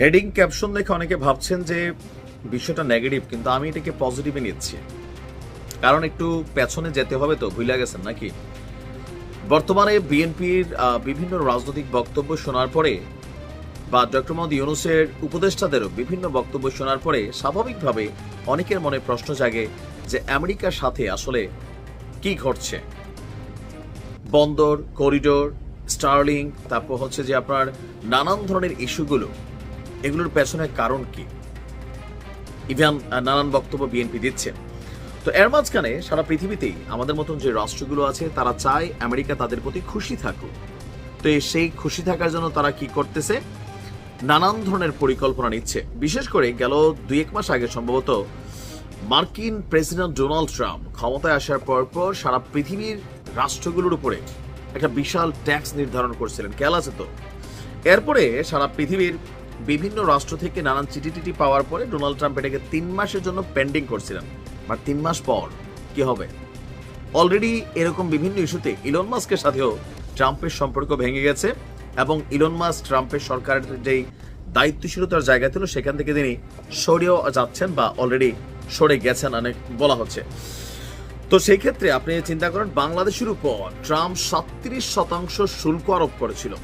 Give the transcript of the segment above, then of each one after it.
Heading caption দেখে অনেকে ভাবছেন যে বিষয়টা নেগেটিভ কিন্তু আমি এটাকে পজিটিভে নিচ্ছি। কারণ একটু পেছনে যেতে হবে তো, ভুলে গেছেন নাকি? বর্তমানে বিএনপির বিভিন্ন রাজনৈতিক বক্তব্য শোনার পরে বা ডক্টর মোহাম্মদ ইউনুসের উপদেষ্টাদেরও বিভিন্ন বক্তব্য শোনার পরে স্বাভাবিকভাবে অনেকের মনে প্রশ্ন জাগে যে আমেরিকার সাথে আসলে কি ঘটছে? বন্দর, করিডোর, স্টার্লিং, তারপর হচ্ছে যে আপনার নানান ধরনের ইস্যুগুলো এগুলোর পেছনে কারণ কি? ইভেন নানান বক্তব্য বিএনপি দিচ্ছে। তো এর মাঝখানে সারা পৃথিবীতেই আমাদের মতন যে রাষ্ট্রগুলো আছে, তারা চায় আমেরিকা তাদের প্রতি খুশি থাকুক। তো সেই খুশি থাকার জন্য তারা কি করতেছে? নানান ধরনের পরিকল্পনা নিচ্ছে। বিশেষ করে গেল দুই এক মাস আগে সম্ভবত মার্কিন প্রেসিডেন্ট ডোনাল্ড ট্রাম্প ক্ষমতায় আসার পর পর সারা পৃথিবীর রাষ্ট্রগুলোর উপরে একটা বিশাল ট্যাক্স নির্ধারণ করছিলেন। খেয়াল আছে তো? এরপরে সারা পৃথিবীর বিভিন্ন রাষ্ট্র থেকে নানান চিঠি টিটি পাওয়ার পরে ডোনাল্ড ট্রাম্প এটাকে তিন মাসের জন্য পেন্ডিং করছিলেন। বাট তিন মাস পর। কি হবে? অলরেডি এরকম বিভিন্ন ইস্যুতে ইলন মাস্কের সাথেও ট্রাম্পের সম্পর্ক ভেঙে গেছে এবং ইলন মাস্ক ট্রাম্পের সরকারের যেই দায়িত্বশীলতার জায়গা ছিল, সেখান থেকে তিনি সরেও যাচ্ছেন বা অলরেডি সরে গেছেন অনেক বলা হচ্ছে। তো সেই ক্ষেত্রে আপনি চিন্তা করেন, বাংলাদেশের উপর ট্রাম্প সাতত্রিশ শতাংশ শুল্ক আরোপ করেছিল।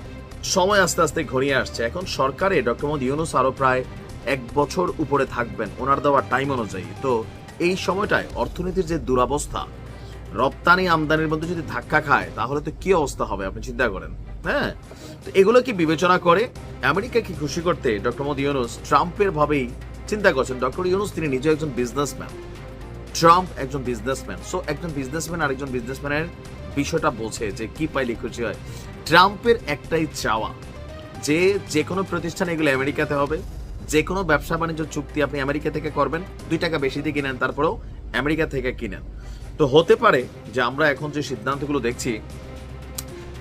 সময় আস্তে আস্তে ঘনিয়ে আসছে। এখন সরকারে ডক্টর মোহাম্মদ ইউনুস আরও প্রায় এক বছর উপরে থাকবেন, ওনার দেওয়া টাইম অনুযায়ী। তো এই সময়টায় অর্থনীতির যে দুরাবস্থা, রপ্তানি আমদানির মধ্যে যদি ধাক্কা খায়, তাহলে তো কি অবস্থা হবে, আপনি চিন্তা করেন। হ্যাঁ? তো এগুলো কি বিবেচনা করে আমেরিকাকে খুশি করতে ডক্টর মোহাম্মদ ইউনুস ট্রাম্পের ভাবেই চিন্তা করছেন? ডক্টর ইউনুস, তিনি নিজে একজন বিজনেসম্যান। ট্রাম্প একজন বিজনেসম্যান। সো একজন বিজনেসম্যান আরেকজন বিজনেসম্যানের বিষয়টা বোঝে যে কি পাইলে খুশি হয়। ট্রাম্পের একটাই চাওয়া যে যে কোনো প্রতিষ্ঠান এগুলো আমেরিকাতে হবে, যে কোনো ব্যবসা বাণিজ্য চুক্তি আপনি আমেরিকা থেকে করবেন, দুই টাকা বেশি দিয়ে কিনেন, তারপরেও আমেরিকা থেকে কিনেন। তো হতে পারে যে আমরা এখন যে সিদ্ধান্তগুলো দেখছি,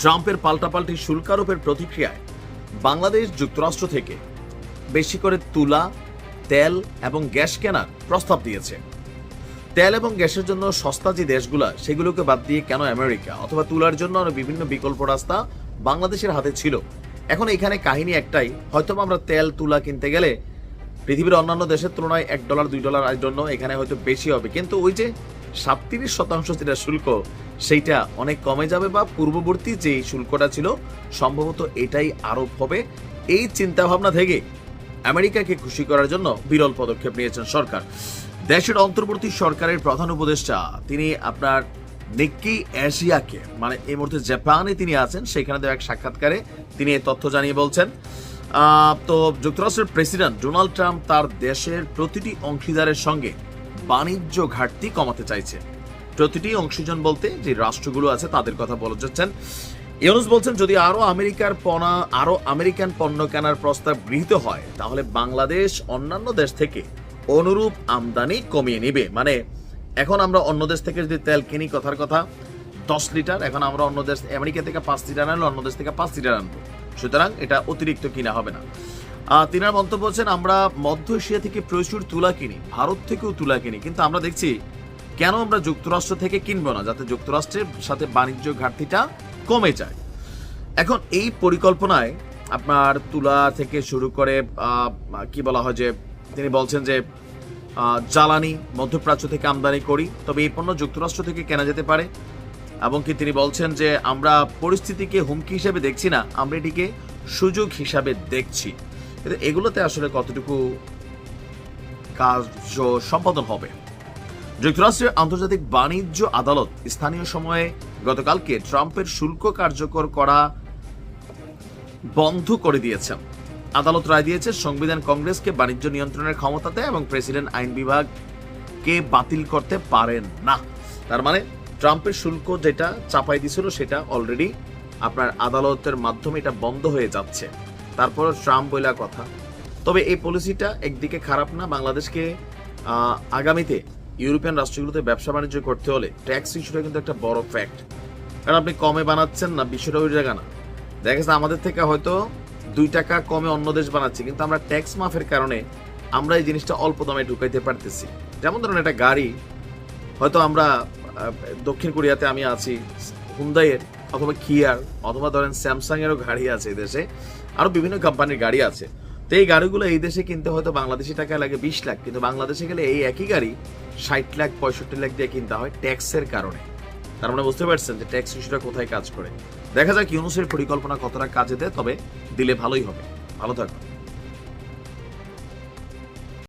ট্রাম্পের পাল্টাপাল্টি শুল্কারোপের প্রতিক্রিয়ায় বাংলাদেশ যুক্তরাষ্ট্র থেকে বেশি করে তুলা, তেল এবং গ্যাস কেনার প্রস্তাব দিয়েছে। তেল এবং গ্যাসের জন্য সস্তা যে দেশগুলা, সেগুলোকে বাদ দিয়ে কেন আমেরিকা অথবা তুলার জন্য আরও বিভিন্ন বিকল্প রাস্তা বাংলাদেশের হাতে ছিল? এখন এখানে কাহিনী একটাই হয়তো আমরা তেল, তুলা কিনতে গেলে পৃথিবীর অন্যান্য দেশের তুলনায় এক ডলার, দুই ডলার জন্য এখানে হয়তো বেশি হবে। কিন্তু ওই যে সাতত্রিশ শতাংশ যেটা শুল্ক, সেইটা অনেক কমে যাবে বা পূর্ববর্তী যে শুল্কটা ছিল, সম্ভবত এটাই আরোপ হবে। এই চিন্তা ভাবনা থেকে আমেরিকাকে খুশি করার জন্য বিরল পদক্ষেপ নিয়েছেন সরকার। দেশের অন্তর্বর্তী সরকারের প্রধান উপদেষ্টা, তিনি আপনার নিক্কি এশিয়াকে মানে এই মুহূর্তে জাপানে তিনি আছেন, সেখানে দেওয়া এক সাক্ষাৎকারে তিনি এই তথ্য জানিয়ে বলছেন। তো যুক্তরাষ্ট্রের প্রেসিডেন্ট ডোনাল্ড ট্রাম্প তার দেশের প্রতিটি অংশীদারের সঙ্গে বাণিজ্য ঘাটতি কমাতে চাইছে প্রতিটি অংশীজন বলতে যে রাষ্ট্রগুলো আছে তাদের কথা বলে যাচ্ছেন ইউনুস বলছেন, যদি আরও আমেরিকার পণা আরও আমেরিকান পণ্য কেনার প্রস্তাব গৃহীত হয়, তাহলে বাংলাদেশ অন্যান্য দেশ থেকে অনুরূপ আমদানি কমিয়ে নিবে। মানে এখন আমরা অন্য দেশ থেকে যদি তেল কিনি, কথার কথা, দশ লিটার, এখন আমরা অন্য দেশ, আমেরিকা থেকে পাঁচ লিটার আনলো অন্য দেশ থেকে পাঁচ লিটার আনব। সুতরাং এটা অতিরিক্ত কিনা হবে না। তিনার মন্তব্য হচ্ছেন, আমরা মধ্য এশিয়া থেকে প্রচুর তুলা কিনি, ভারত থেকেও তুলা কিনি, কিন্তু আমরা দেখছি কেন আমরা যুক্তরাষ্ট্র থেকে কিনবো না? যাতে যুক্তরাষ্ট্রের সাথে বাণিজ্য ঘাটতিটা কমে যায়। এখন এই পরিকল্পনায় আপনার তুলা থেকে শুরু করে কি বলা হয় যে, তিনি বলছেন যে জ্বালানি, মধ্যপ্রাচ্য থেকে আমদানি করি, তবে এই পণ্য যুক্তরাষ্ট্র থেকে কেনা যেতে পারে। এবং কি তিনি বলছেন যে, আমরা পরিস্থিতিকে হুমকি হিসেবে দেখছি না, আমরা এটিকে সুযোগ হিসাবে দেখছি। এগুলোতে আসলে কতটুকু কাজ সম্পাদন হবে? যুক্তরাষ্ট্রের আন্তর্জাতিক বাণিজ্য আদালত স্থানীয় সময়ে গতকালকে ট্রাম্পের শুল্ক কার্যকর করা বন্ধ করে দিয়েছেন আদালত রায় দিয়েছে, সংবিধান কংগ্রেসকে বাণিজ্য নিয়ন্ত্রণের ক্ষমতা দেয় এবং প্রেসিডেন্ট আইন বিভাগকে বাতিল করতে পারেন না। তার মানে ট্রাম্পের শুল্ক যেটা চাপাই দিছিল, সেটা অলরেডি আপনার আদালতের মাধ্যমে এটা বন্ধ হয়ে যাচ্ছে। তারপর ট্রাম্প বইলা কথা। তবে এই পলিসিটা একদিকে খারাপ না, বাংলাদেশকে আগামীতে ইউরোপিয়ান রাষ্ট্রগুলোতে ব্যবসা বাণিজ্য করতে হলে ট্যাক্স ইস্যুটা কিন্তু একটা বড় ফ্যাক্ট কারণ আপনি কমে বানাচ্ছেন না, বিষয়টা ওই জায়গা না। দেখা গেছে আমাদের থেকে হয়তো দুই টাকা কমে অন্য দেশ বানাচ্ছে, কিন্তু আমরা ট্যাক্স মাফের কারণে আমরা এই জিনিসটা অল্প দামে ঢুকাইতে পারতেছি। যেমন ধরুন একটা গাড়ি, হয়তো আমরা দক্ষিণ কোরিয়াতে আমি আছি, হুন্দাইয়ের অথবা কিয়ার অথবা ধরেন স্যামসাং এরও গাড়ি আছে এই দেশে আরও বিভিন্ন কোম্পানির গাড়ি আছে। তো এই গাড়িগুলো এই দেশে কিনতে হয়তো বাংলাদেশি টাকায় লাগে বিশ লাখ, কিন্তু বাংলাদেশে গেলে এই একই গাড়ি ষাট লাখ, পঁয়ষট্টি লাখ দিয়ে কিনতে হয় ট্যাক্সের কারণে। তার মানে বুঝতে পারছেন যে ট্যাক্স ইস্যুটা কোথায় কাজ করে। দেখা যাক ইউনুসের পরিকল্পনা কতটা কাজে দেয়, তবে দিলে ভালোই হবে। ভালো থাকুন